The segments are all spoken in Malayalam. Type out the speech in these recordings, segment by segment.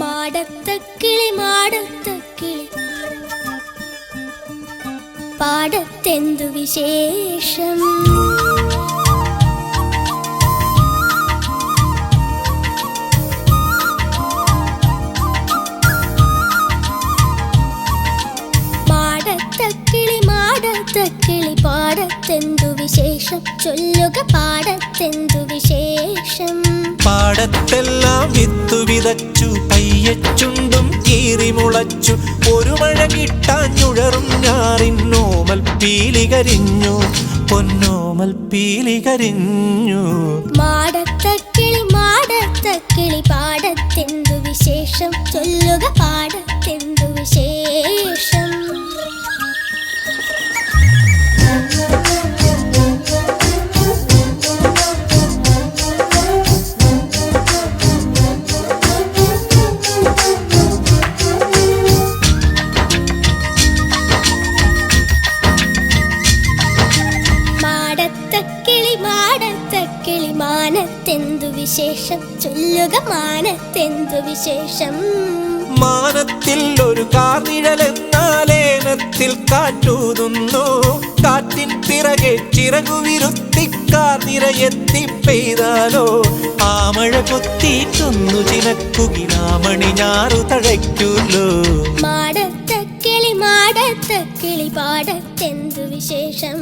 മാടത്തക്കിളി മാടത്തക്കിളി. പാടത്തെന്തു വിശേഷം? മാടത്തക്കിളി മാടത്തക്കിളി പാടത്തെന്തു വിശേഷം? ചൊല്ലുക പാടത്തെന്തു വിശേഷം? പാടത്തെല്ലാം വിത്തു വിതച്ചു പയ്യച്ചുണ്ടും കീറി മുളച്ചു. ഒരു മഴ കിട്ടാഞ്ഞുഴറും ഞാറിന്നോമൽ പീലി കരിഞ്ഞു പൊന്നോമൽ പീലി കരിഞ്ഞു മാടത്തക്കിളി മാടത്തക്കിളി മാടത്തക്കിളി മാനത്തെന്തു വിശേഷം? ചൊല്ലുക മാനത്തെന്തു വിശേഷം? മാനത്തിൽ ഒരു കാർനിഴലെന്നാലേനത്തിൽ കാറ്റൂതുന്നു. കാറ്റിൻ പിറകെ ചിറകു വിരുത്തി കാർനിരയെത്തി പെയ്താലോ. ആ മഴ കൊത്തിയിട്ടൊന്നു ചിനക്കുകിലാമണി ഞാറു തഴയ്ക്കുന്നു മാടത്തക്കിളി മാടത്തക്കിളി പാടത്തെന്തു വിശേഷം?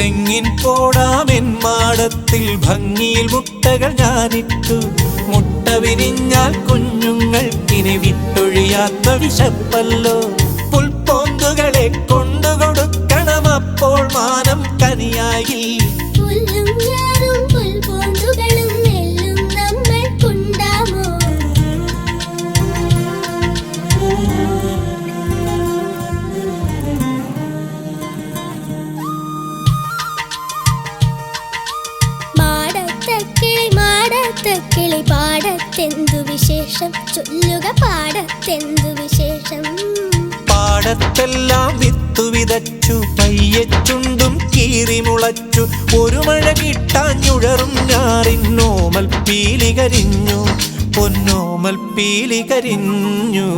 തെങ്ങിൻ പോടാമെൻ മാടത്തിൽ ഭംഗിയിൽ മുട്ടകൾ ഞാനിട്ടു. മുട്ട വിരിഞ്ഞാൽ കുഞ്ഞുങ്ങൾക്കിനി വിട്ടൊഴിയാത്ത വിശപ്പല്ലോ. പുൽപ്പോന്തുകളെ കൊണ്ടുകൊടുക്കണം അപ്പോൾ മാനം കനിയായി. മാടത്തക്കിളി പാടത്തെന്തു വിശേഷം? ചൊല്ലുക പാടത്തെന്തു വിശേഷം? പാടത്തെല്ലാം വിത്തു വിതച്ചു പയ്യച്ചുണ്ടും കീറി മുളച്ചു. ഒരു മഴ കിട്ടാഞ്ഞുഴറും ഞാറിന്നോമൽ പീലി കരിഞ്ഞു പൊന്നോമൽ പീലി കരിഞ്ഞു